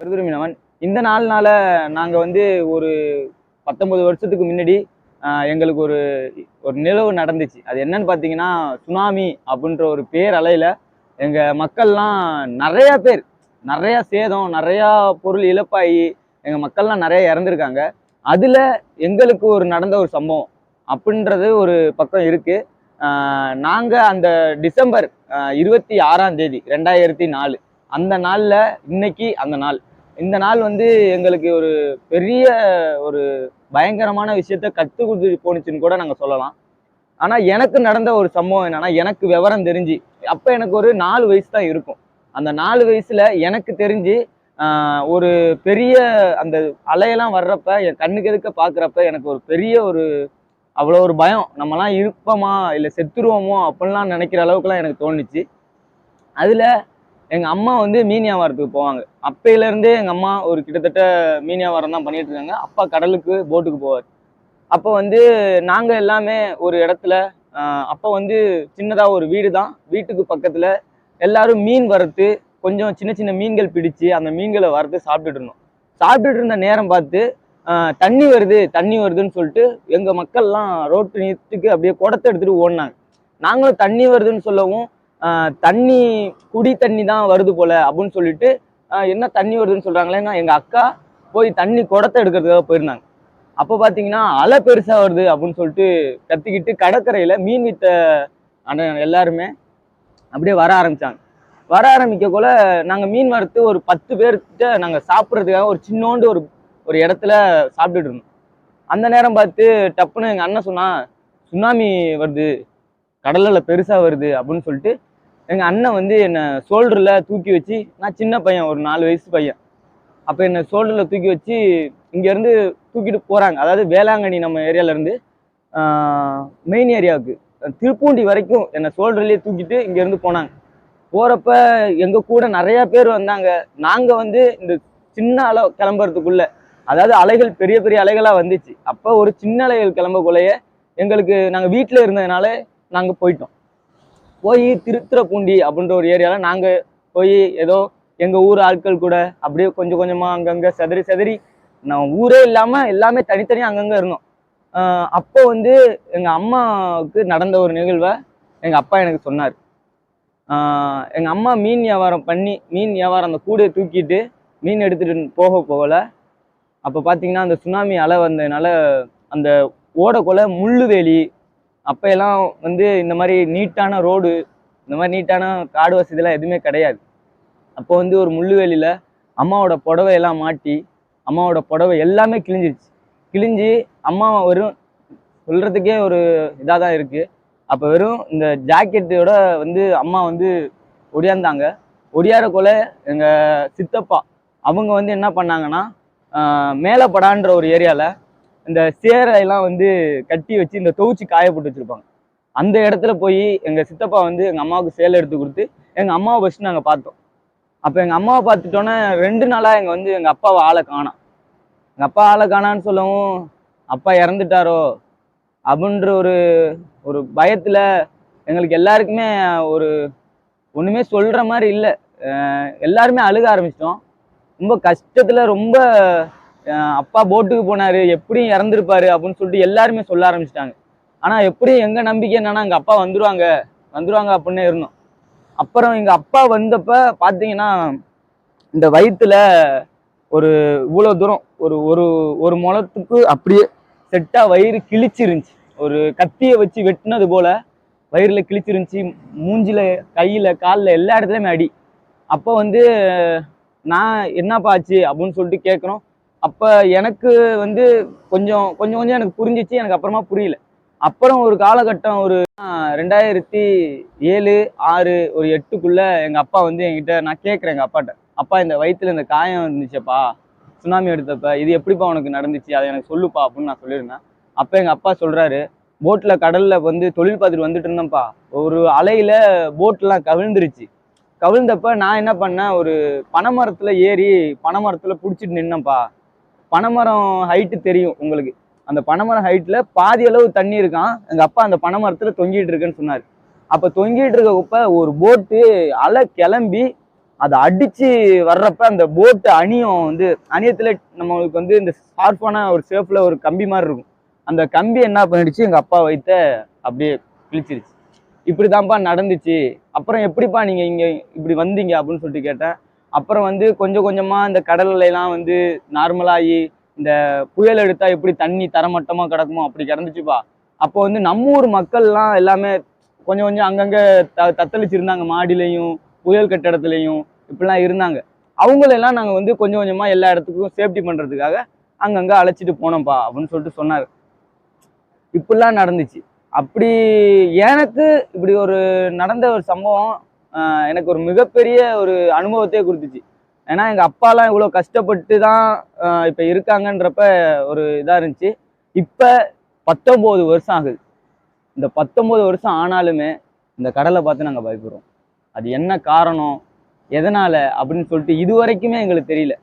பெருதுருமினவன். இந்த நாள்னால நாங்கள் வந்து ஒரு பத்தொன்பது வருஷத்துக்கு முன்னாடி எங்களுக்கு ஒரு ஒரு நிலவு நடந்துச்சு. அது என்னன்னு பார்த்தீங்கன்னா சுனாமி அப்படின்ற ஒரு பேர் அலையில் எங்கள் மக்கள்லாம் நிறையா பேர் நிறையா சேதம் நிறையா பொருள் இழப்பாகி எங்கள் மக்கள்லாம் நிறையா இறந்துருக்காங்க. அதில் எங்களுக்கு ஒரு நடந்த ஒரு சம்பவம் அப்படின்றது ஒரு பக்கம் இருக்குது நாங்கள் அந்த டிசம்பர் இருபத்தி ஆறாம் தேதி ரெண்டாயிரத்தி நாலு அந்த நாளில் இன்னைக்கு அந்த நாள். இந்த நாள் வந்து எங்களுக்கு ஒரு பெரிய ஒரு பயங்கரமான விஷயத்த கற்றுக் கொடுத்து போணுச்சுன்னு கூட நாங்கள் சொல்லலாம். ஆனால் எனக்கு நடந்த ஒரு சம்பவம் என்னன்னா எனக்கு விவரம் தெரிஞ்சு அப்போ எனக்கு ஒரு நாலு வயசு தான் இருக்கும். அந்த நாலு வயசுல எனக்கு தெரிஞ்சு ஒரு பெரிய அந்த அலையெல்லாம் வர்றப்ப என் கண்ணுக்கு எதுக்க பார்க்குறப்ப எனக்கு ஒரு பெரிய ஒரு அவ்வளோ ஒரு பயம். நம்மலாம் இருப்போமா இல்லை செத்துருவோமோ அப்படிலாம் நினைக்கிற அளவுக்குலாம் எனக்கு தோணுச்சு. அதில் எங்கள் அம்மா வந்து மீன் வியாபாரத்துக்கு போவாங்க. அப்பையிலேருந்தே எங்கள் அம்மா ஒரு கிட்டத்தட்ட மீன் வியாபாரம் தான் பண்ணிட்டு இருக்காங்க அப்பா கடலுக்கு போட்டுக்கு போவார். அப்போ வந்து நாங்கள் எல்லாமே ஒரு இடத்துல அப்போ வந்து சின்னதாக ஒரு வீடு தான். வீட்டுக்கு பக்கத்தில் எல்லாரும் மீன் வறுத்து கொஞ்சம் சின்ன சின்ன மீன்கள் பிடிச்சு அந்த மீன்களை வறுத்து சாப்பிட்டுட்டு இருந்தோம். சாப்பிட்டுட்டு இருந்த நேரம் பார்த்து தண்ணி வருது தண்ணி வருதுன்னு சொல்லிட்டு எங்கள் மக்கள்லாம் ரோட்டு நீத்துக்கு அப்படியே குடத்தை எடுத்துகிட்டு ஓடினாங்க. நாங்களும் தண்ணி வருதுன்னு சொல்லவும் தண்ணி குடி தண்ணி தான் வருது போல அப்படின்னு சொல்லிட்டு என்ன தண்ணி வருதுன்னு சொல்கிறாங்களேன்னா எங்கள் அக்கா போய் தண்ணி குடத்தை எடுக்கிறதுக்காக போயிருந்தாங்க. அப்போ பார்த்தீங்கன்னா அலை பெருசாக வருது அப்படின்னு சொல்லிட்டு கத்திக்கிட்டு கடற்கரையில் மீன் வித்த அண்ணன் எல்லாருமே அப்படியே வர ஆரம்பிச்சாங்க. வர ஆரம்பிக்கக்குள்ள நாங்கள் மீன் வறுத்து ஒரு பத்து பேர்கிட்ட நாங்கள் சாப்பிட்றதுக்காக ஒரு சின்னோண்டு ஒரு ஒரு இடத்துல சாப்பிட்டுட்டு இருந்தோம். அந்த நேரம் பார்த்து டப்புன்னு எங்கள் அண்ணன் சொன்னால் சுனாமி வருது கடலில் பெருசாக வருது அப்படின்னு சொல்லிட்டு எங்கள் அண்ணன் வந்து என்னை ஷோல்டரில் தூக்கி வச்சு நான் சின்ன பையன் ஒரு நாலு வயசு பையன். அப்போ என்னை ஷோல்டரில் தூக்கி வச்சு இங்கேருந்து தூக்கிட்டு போகிறாங்க அதாவது வேளாங்கண்ணி நம்ம ஏரியாவிலேருந்து மெயின் ஏரியாவுக்கு திருப்பூண்டி வரைக்கும் என்னை ஷோல்டர்லேயே தூக்கிட்டு இங்கேருந்து போனாங்க. போகிறப்ப எங்கள் கூட நிறையா பேர் வந்தாங்க. நாங்கள் வந்து இந்த சின்ன அலை கிளம்புறதுக்குள்ளே அதாவது அலைகள் பெரிய பெரிய அலைகளாக வந்துச்சு. அப்போ ஒரு சின்ன அலைகள் கிளம்பக்குள்ளேயே எங்களுக்கு நாங்கள் வீட்டில் இருந்ததுனால நாங்கள் போயிட்டோம். போய் திருத்துறப்பூண்டி அப்படின்ற ஒரு ஏரியாவில் நாங்கள் போய் ஏதோ எங்கள் ஊர் ஆட்கள் கூட அப்படியே கொஞ்சம் கொஞ்சமாக அங்கங்கே செதறி செதறி நான் ஊரே இல்லாமல் எல்லாமே தனித்தனியாக அங்கங்கே இருந்தோம். அப்போ வந்து எங்கள் அம்மாவுக்கு நடந்த ஒரு நிகழ்வை எங்கள் அப்பா எனக்கு சொன்னார். எங்கள் அம்மா மீன் வியாபாரம் பண்ணி மீன் வியாபாரம் அந்த கூடையை தூக்கிட்டு மீன் எடுத்துகிட்டு போக போகல. அப்போ பார்த்தீங்கன்னா அந்த சுனாமி அலை வந்ததுனால அந்த ஓடக்குள்ள முள்ளுவேலி அப்போ எல்லாம் வந்து இந்த மாதிரி நீட்டான ரோடு இந்த மாதிரி நீட்டான காடு வசதிலாம் எதுவுமே கிடையாது. அப்போ வந்து ஒரு முள்ளுவேலியில் அம்மாவோட புடவையெல்லாம் மாட்டி அம்மாவோட புடவை எல்லாமே கிழிஞ்சிருச்சு. கிழிஞ்சு அம்மா வெறும் சொல்கிறதுக்கே ஒரு இதாக தான் இருக்குது அப்போ வெறும் இந்த ஜாக்கெட்டோட வந்து அம்மா வந்து ஒடியாந்தாங்க. ஒடியாரக்குள்ள எங்கள் சித்தப்பா அவங்க வந்து என்ன பண்ணாங்கன்னா மேலப்படான்ற ஒரு ஏரியாவில் இந்த சேரையெல்லாம் வந்து கட்டி வச்சு இந்த துவச்சி காய போட்டு வச்சுருப்பாங்க. அந்த இடத்துல போய் எங்கள் சித்தப்பா வந்து எங்கள் அம்மாவுக்கு சேலை எடுத்து கொடுத்து எங்கள் அம்மாவை ஃபஸ்ட்டு நாங்கள் பார்த்தோம். அப்போ எங்கள் அம்மாவை பார்த்துட்டோன்னே ரெண்டு நாளாக எங்கள் வந்து எங்கள் அப்பாவை ஆளை காணோம். எங்கள் அப்பா ஆளை காணான்னு சொல்லவும் அப்பா இறந்துட்டாரோ? அப்படின்ற ஒரு ஒரு பயத்தில் எங்களுக்கு எல்லாருக்குமே ஒரு ஒன்றுமே சொல்கிற மாதிரி இல்லை. எல்லாருமே அழுக ஆரம்பிச்சிட்டோம். ரொம்ப கஷ்டத்தில் ரொம்ப அப்பா போட்டுக்கு போனார் எப்படியும் இறந்துருப்பாரு அப்படின்னு சொல்லிட்டு எல்லாருமே சொல்ல ஆரம்பிச்சிட்டாங்க. ஆனால் எப்படியும் எங்கள் நம்பிக்கை என்னன்னா எங்கள் அப்பா வந்துருவாங்க வந்துருவாங்க அப்படின்னே இருந்தோம். அப்புறம் எங்கள் அப்பா வந்தப்ப பார்த்தீங்கன்னா இந்த வயிற்றுல ஒரு இவ்வளோ தூரம் ஒரு ஒரு ஒரு முளத்துக்கு அப்படியே செட்டாக வயிறு கிழிச்சிருந்துச்சு. ஒரு கத்தியை வச்சு வெட்டினது போல் வயிறில் கிழிச்சிருந்துச்சி. மூஞ்சில் கையில் காலில் எல்லா இடத்துலையுமே அடி. அப்போ வந்து நான் என்னப்பா ஆச்சு? அப்படின்னு சொல்லிட்டு கேட்குறோம் அப்போ எனக்கு வந்து கொஞ்சம் கொஞ்சம் கொஞ்சம் எனக்கு புரிஞ்சிச்சு எனக்கு அப்புறமா புரியல. அப்புறம் ஒரு காலகட்டம் ஒரு ரெண்டாயிரத்தி ஏழு ஆறு ஒரு எட்டுக்குள்ளே எங்கள் அப்பா வந்து என்கிட்ட நான் கேட்குறேன் எங்கள் அப்பாட்ட. அப்பா இந்த வயிற்றுல இந்த காயம் இருந்துச்சப்பா சுனாமி எடுத்தப்ப இது எப்படிப்பா உனக்கு நடந்துச்சு அதை எனக்கு சொல்லுப்பா அப்படின்னு நான் சொல்லியிருந்தேன். அப்போ எங்கள் அப்பா சொல்கிறாரு போட்டில் கடலில் வந்து தொழில் பார்த்துட்டு வந்துட்டு இருந்தேன்ப்பா. ஒரு அலையில் போட்டெலாம் கவிழ்ந்துருச்சு. கவிழ்ந்தப்ப நான் என்ன பண்ணேன் ஒரு பனைமரத்தில் ஏறி பனைமரத்தில் பிடிச்சிட்டு நின்னேன்ப்பா. பனைமரம் ஹைட்டு தெரியும் உங்களுக்கு. அந்த பனைமரம் ஹைட்டில் பாதி அளவு தண்ணி இருக்கான். எங்கள் அப்பா அந்த பனைமரத்தில் தொங்கிட்டு இருக்குன்னு சொன்னார். அப்போ தொங்கிட்டு இருக்கப்ப ஒரு போட்டு அலை கிளம்பி அதை அடித்து வர்றப்ப அந்த போட்டு அணியம் வந்து அணியத்தில் நம்மளுக்கு வந்து இந்த ஷார்ப்பான ஒரு ஷேப்ல ஒரு கம்பி மாதிரி இருக்கும். அந்த கம்பி என்ன பண்ணிடுச்சு? எங்கள் அப்பா வைத்த அப்படியே கிழிச்சிருச்சு. இப்படிதான்ப்பா நடந்துச்சு. அப்புறம் எப்படிப்பா நீங்கள் இங்கே இப்படி வந்தீங்க அப்படின்னு சொல்லிட்டு கேட்டேன். அப்புறம் வந்து கொஞ்சம் கொஞ்சமாக இந்த கடல்ல வந்து நார்மலாகி இந்த புயல் எடுத்தால் எப்படி தண்ணி தரமட்டமாக கிடக்குமோ அப்படி கிடந்துச்சுப்பா. அப்போ வந்து நம்ம ஊர் மக்கள்லாம் எல்லாமே கொஞ்சம் கொஞ்சம் அங்கங்கே த தத்தளிச்சிருந்தாங்க. மாடிலையும் புயல் கட்டடத்துலையும் இப்படிலாம் இருந்தாங்க. அவங்களெல்லாம் நாங்கள் வந்து கொஞ்சம் கொஞ்சமாக எல்லா இடத்துக்கும் சேஃப்டி பண்ணுறதுக்காக அங்கங்கே அழைச்சிட்டு போனோம்ப்பா அப்படின்னு சொல்லிட்டு சொன்னார். இப்படிலாம் நடந்துச்சு. அப்படி எனக்கு இப்படி ஒரு நடந்த ஒரு சம்பவம் எனக்கு ஒரு மிகப்பெரிய ஒரு அனுபவத்தையே கொடுத்துச்சு. ஏன்னா எங்கள் அப்பாலாம் இவ்வளோ கஷ்டப்பட்டு தான் இப்போ இருக்காங்கன்றப்ப ஒரு இதாக இருந்துச்சு. இப்போ பத்தொம்போது வருஷம் ஆகுது. இந்த பத்தொம்போது வருஷம் ஆனாலுமே இந்த கடலை பார்த்து நாங்கள் பயப்படுறோம். அது என்ன காரணம்? எதனால்? அப்படின்னு சொல்லிட்டு இது வரைக்குமே எங்களுக்கு தெரியல.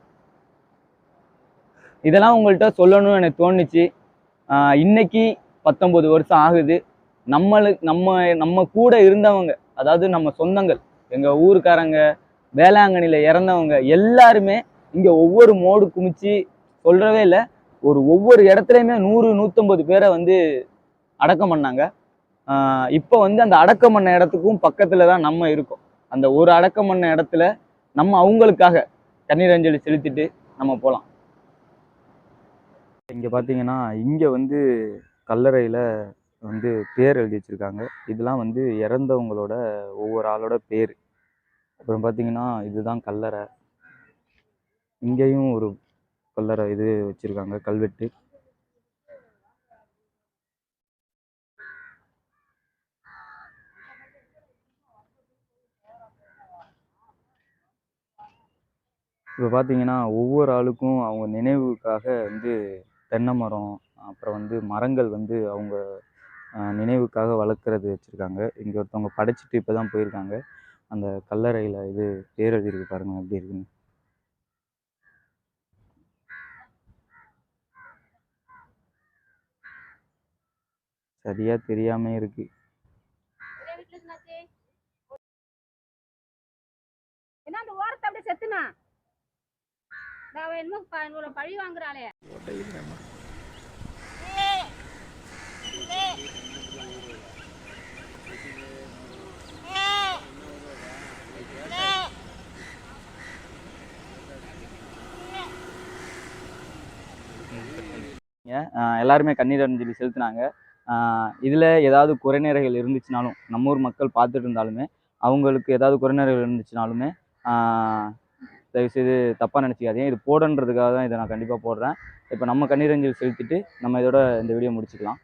இதெல்லாம் உங்கள்கிட்ட சொல்லணும்னு எனக்கு தோணுச்சு. இன்னைக்கு பத்தொம்போது வருஷம் ஆகுது. நம்மளுக்கு நம்ம நம்ம கூட இருந்தவங்க அதாவது நம்ம சொந்தங்கள் எங்க ஊருக்காரங்க வேளாங்கண்ணியில இறந்தவங்க எல்லாருமே இங்கே ஒவ்வொரு மோடு குமிச்சு சொல்றவே இல்லை ஒரு ஒவ்வொரு இடத்துலையுமே நூறு நூற்றம்பது பேரை வந்து அடக்கம் பண்ணாங்க. ஆஹ் இப்போ வந்து அந்த அடக்கம் பண்ண இடத்துக்கும் பக்கத்துல தான் நம்ம இருக்கோம். அந்த ஒரு அடக்கம் பண்ண இடத்துல நம்ம அவங்களுக்காக கண்ணீர் அஞ்சலி செலுத்திட்டு நம்ம போகலாம் இங்கே பார்த்தீங்கன்னா இங்கே வந்து கல்லறையில் வந்து பேர் எழுதி வச்சுருக்காங்க. இதெல்லாம் வந்து இறந்தவங்களோட ஒவ்வொரு ஆளோட பேர். அப்புறம் பார்த்தீங்கன்னா இதுதான் கல்லறை. இங்கேயும் ஒரு கல்லறை இது வச்சுருக்காங்க கல்வெட்டு. இப்போ பார்த்தீங்கன்னா ஒவ்வொரு ஆளுக்கும் அவங்க நினைவுக்காக வந்து தென்னை மரம் அப்புறம் வந்து மரங்கள் வந்து அவங்க நினைவுக்காக வளர்க்குறது வச்சுருக்காங்க. இங்கே ஒருத்தவங்க படைச்சிட்டு இப்போ தான் போயிருக்காங்க. அந்த கல்லறையில் இது பேர் எழுதியிருக்கு பாருங்க எப்படி இருக்குன்னு. சரியா தெரியாம இருக்கு. என்ன அந்த ஓரத்தை அப்படியே செத்துனா? நான் என்னமோ பழி வாங்குறாளே. எல்லாருமே கண்ணீர் அஞ்சலி செலுத்தினாங்க. இதில் ஏதாவது குறைநிறைகள் இருந்துச்சுனாலும் நம்ம ஊர் மக்கள் பார்த்துட்டு இருந்தாலுமே அவங்களுக்கு ஏதாவது குறைநிறைகள் இருந்துச்சுனாலுமே தயவுசெய்து தப்பாக நினச்சிக்காதீங்க. இது போடன்றதுக்காக தான் இதை நான் கண்டிப்பாக போடுறேன். இப்போ நம்ம கண்ணீர் அஞ்சலி செலுத்திட்டு நம்ம இதோட இந்த வீடியோ முடிச்சுக்கலாம்.